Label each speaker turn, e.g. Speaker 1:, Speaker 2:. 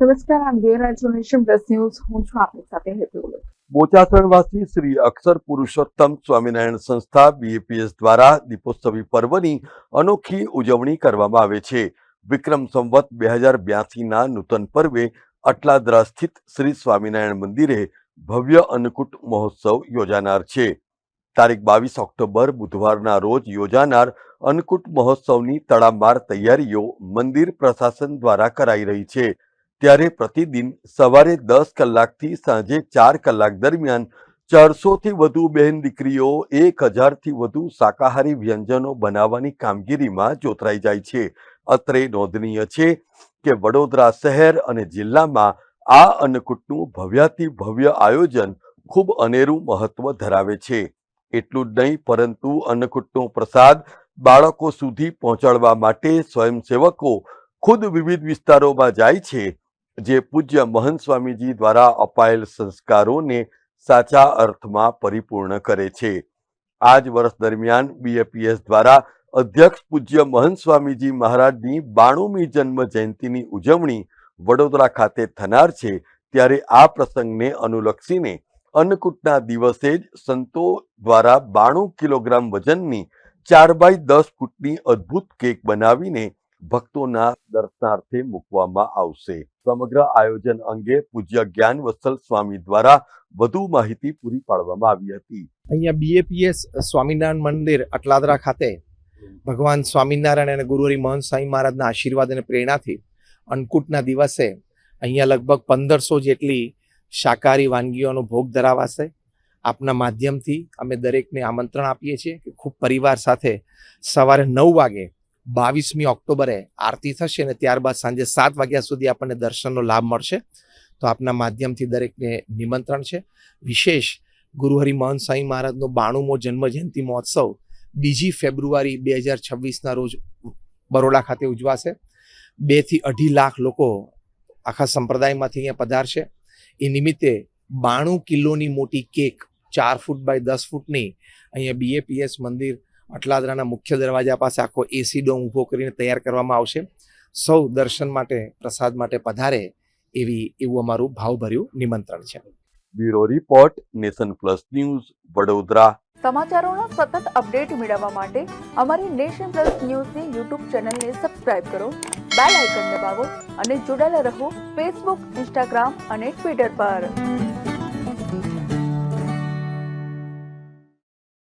Speaker 1: નમસ્કાર, આમ ગેરરાજ્યો છો પ્લસ હું છું આપની સાથે હેતુ.
Speaker 2: બોચાસણવાસી શ્રી અક્ષર પુરુષોત્તમ સ્વામિનારાયણ સંસ્થા બીએપીએસ દ્વારા દીપોત્સવી પર્વની અનોખી ઉજવણી કરવામાં આવે છે. વિક્રમ સંવત બે હજાર બ્યાસીના નૂતન પર્વે અટલાદરા સ્થિત શ્રી સ્વામિનારાયણ મંદિરે ભવ્ય અન્નકૂટ મહોત્સવ યોજાનાર છે. તારીખ બાવીસ ઓક્ટોબર, બુધવારના રોજ યોજાનાર અન્નકૂટ મહોત્સવની તડામાર તૈયારીઓ મંદિર પ્રશાસન દ્વારા કરાઈ રહી છે. ત્યારે પ્રતિદિન સવારે દસ કલાકથી સાંજે ચાર કલાક દરમિયાન ચારસોથી વધુ બહેન દીકરીઓ, એક હજારથી વધુ શાકાહારી વ્યંજનો બનાવવાની કામગીરીમાં જોતરાઈ જાય છે. અત્રે નોંધનીય છે કે વડોદરા શહેર અને જિલ્લામાં આ અન્નકૂટનું ભવ્યાતિ ભવ્ય આયોજન ખૂબ અનેરું મહત્વ ધરાવે છે. એટલું જ નહીં, પરંતુ અન્નકૂટનો પ્રસાદ બાળકો સુધી પહોંચાડવા માટે સ્વયંસેવકો ખુદ વિવિધ વિસ્તારોમાં જાય છે. જે પૂજ્ય મહંત સ્વામીજી દ્વારા અપાયેલ સંસ્કારોને સાચા અર્થમાં પરિપૂર્ણ કરે છે. આ જ વર્ષ દરમિયાન બીએપીએસ દ્વારા અધ્યક્ષ પૂજ્ય મહંત સ્વામીજી મહારાજની બાણુમી જન્મ જયંતિની ઉજવણી વડોદરા ખાતે થનાર છે, ત્યારે આ પ્રસંગને અનુલક્ષીને અન્નકૂટના દિવસે જ સંતો દ્વારા બાણું કિલોગ્રામ વજનની ચાર બાય દસ ફૂટની અદ્ભુત કેક બનાવીને ભક્તોના દર્શનાર્થે મૂકવામાં આવશે. સમગ્ર આયોજન અંગે પૂજ્ય જ્ઞાન વત્સલ સ્વામી દ્વારા વધુ માહિતી પૂરી પાડવામાં આવી હતી.
Speaker 3: અહીંયા બીએપીએસ સ્વામિનારાયણ મંદિર અટલાદરા ખાતે ભગવાન સ્વામિનારાયણ અને ગુરુહરિ મહંત સ્વામી મહારાજના આશીર્વાદ અને પ્રેરણાથી અન્નકૂટના દિવસે અહીંયા લગભગ પંદરસો જેટલી શાકાહારી વાનગીઓનો ભોગ ધરાવાશે. આપના માધ્યમથી અમે દરેકને આમંત્રણ આપીએ છીએ કે ખૂબ પરિવાર સાથે સવારે નવ વાગે બાવીસમી ઓક્ટોબરે આરતી થશે અને ત્યારબાદ સાંજે સાત વાગ્યા સુધી આપણને દર્શનનો લાભ મળશે. તો આપના માધ્યમથી દરેકને નિમંત્રણ છે. વિશેષ ગુરુહરિ મહંત સાંઈ મહારાજનો બાણુમો જન્મજયંતિ મહોત્સવ બીજી ફેબ્રુઆરી બે હજાર છવ્વીસના રોજ બરોડા ખાતે ઉજવાશે. બેથી અઢી લાખ લોકો આખા સંપ્રદાયમાંથી અહીંયા પધારશે. એ નિમિત્તે બાણું કિલોની મોટી કેક ચાર ફૂટ બાય દસ ફૂટની અહીંયા બીએપીએસ મંદિર અટલાદરાના મુખ્ય દરવાજા પાસે આખો એસી ડોમ ઊભો કરીને તૈયાર કરવામાં આવશે. સૌ દર્શન માટે પ્રસાદ માટે પધારે એવી એવું અમારું ભાવભર્યું નિમંત્રણ છે.
Speaker 2: Bureau report nation plus news Vadodara.
Speaker 1: સમાચારોનો સતત અપડેટ મેળવવા માટે અમારી નેશન પ્લસ ન્યૂઝની યુટ્યુબ ચેનલને સબસ્ક્રાઇબ કરો બેલ આઇકન દબાવો અને જોડાયેલા રહો ફેસબુક ઇન્સ્ટાગ્રામ અને ટ્વિટર પર.